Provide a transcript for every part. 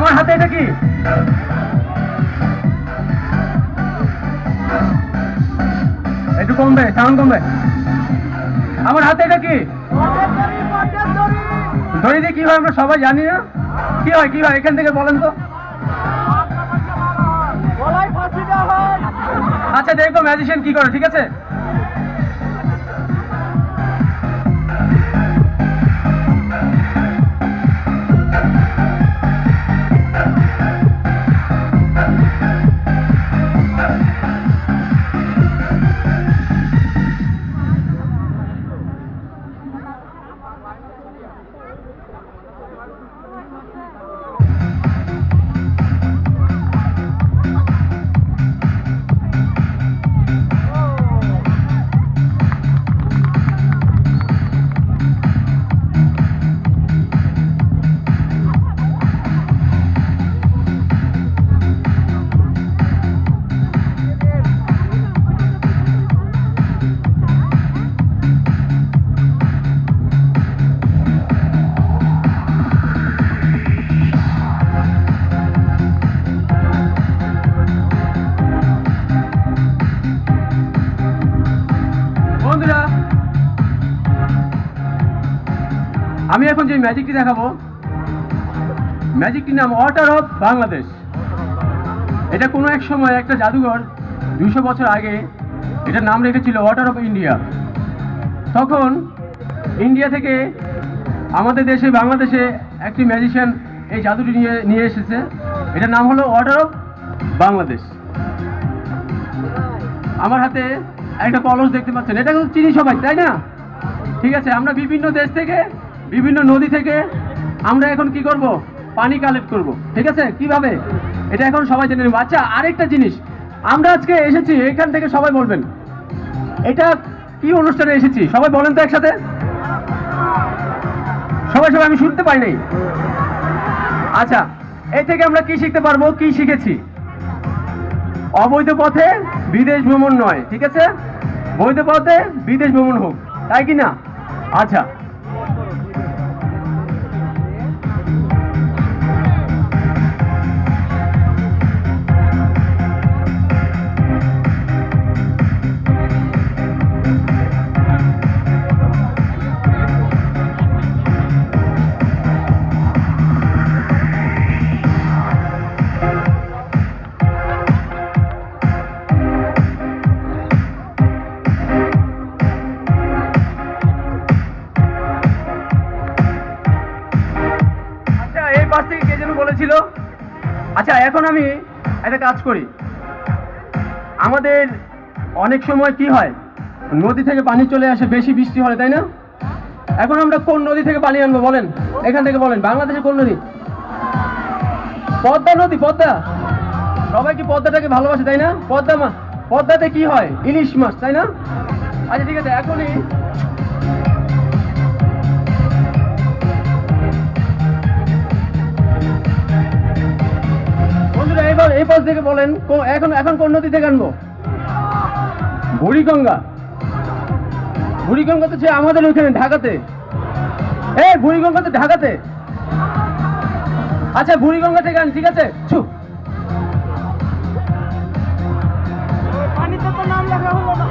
আমার হাতে এটা কি? একটু কমবে, সাউন্ড কমবে। আমার হাতে এটা কি? ধরে দিয়ে কি হয় আমরা সবাই জানি না? কি হয় কি হয়? এখান থেকে বলেন তো। আচ্ছা দেখব ম্যাজিশিয়ান কি করে, ঠিক আছে? আমি এখন যে ম্যাজিকটি দেখাবো ম্যাজিকটির নাম ওয়াটার অফ বাংলাদেশ এটা কোনো এক সময় একটা জাদুঘর, দুশো বছর আগে এটার নাম রেখেছিল ওয়াটার অফ ইন্ডিয়া তখন ইন্ডিয়া থেকে আমাদের দেশে, বাংলাদেশে একটি ম্যাজিশিয়ান এই জাদুটি নিয়ে নিয়ে এসেছে। এটার নাম হলো ওয়াটার অফ বাংলাদেশ আমার হাতে একটা কলস দেখতে পাচ্ছেন। এটা কিন্তু চিনি সবাই, তাই না? ঠিক আছে, আমরা বিভিন্ন দেশ থেকে বিভিন্ন নদী থেকে আমরা এখন কি করব? পানি কালেক্ট করব। ঠিক আছে? কীভাবে? এটা এখন সবাই জেনে নেব। আচ্ছা আরেকটা জিনিস। আমরা আজকে এসেছি, এখান থেকে সবাই বলবেন। এটা কি অনুষ্ঠানে এসেছি? সবাই বলেন তো একসাথে। সবাই সবাই, আমি শুনতে পাই নাই। আচ্ছা এই থেকে আমরা কি শিখতে পারব? কি শিখেছি? অবৈধ পথে বিদেশ ভ্রমণ নয়, ঠিক আছে? বৈধ পথে বিদেশ ভ্রমণ হোক, তাই কি না? আচ্ছা পাশ থেকে কে যেন বলেছিল আচ্ছা এখন আমি একটা কাজ করি। আমাদের অনেক সময় কি হয়, নদী থেকে পানি চলে আসে, বেশি বৃষ্টি হলে, তাই না? এখন আমরা কোন নদী থেকে পানি আনব বলেন? এখান থেকে বলেন বাংলাদেশে কোন নদী? পদ্মা নদী, পদ্মা। সবাই কি পদ্মাটাকে ভালোবাসে, তাই না? পদ্মা পদ্মাতে কি হয়? ইলিশ মাছ, তাই না? আচ্ছা ঠিক আছে, এখনই এই পাশ থেকে বলেন এখন এখন কোন নদী থেকে আনব? বুড়িগঙ্গা। বুড়িগঙ্গা তো সে আমাদের ওইখানে, ঢাকাতে। এ বুড়িগঙ্গা তো ঢাকাতে। আচ্ছা বুড়িগঙ্গা থেকে আন, ঠিক আছে? ছু। পানিতে তো নাম লেখা হলো না।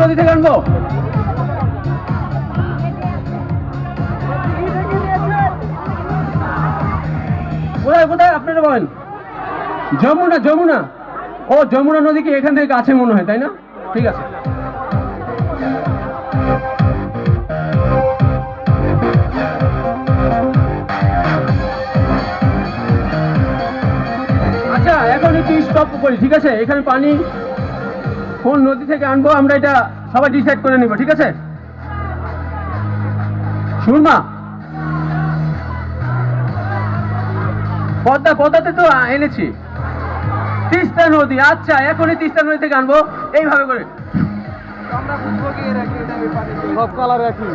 নদী থেকে আনব কোথায় কোথায়? আপনারা বলেন। যমুনা যমুনা। ও, যমুনা নদী কি এখান থেকে কাছে মনে হয়, তাই না? ঠিক আছে। আচ্ছা এখন একটু স্টপ করি, ঠিক আছে? এখানে পানি কোন নদী থেকে আনব আমরা এটা সবাই ডিসাইড করে নিব ঠিক আছে? সুরমা? পদ্মা পদ্মাতে তো এনেছি। তিস্তা নদী আচ্ছা এখনই তিস্তা নদী থেকে আনব এইভাবে করে? সব কালার একই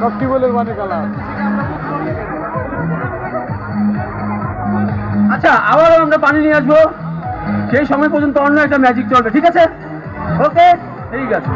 সব টিউবওয়েলের মানে কালার? আচ্ছা আবারও আমরা পানি নিয়ে আসব। সেই সময় পর্যন্ত অন্য একটা ম্যাজিক চলবে ঠিক আছে? ওকে ঠিক আছে।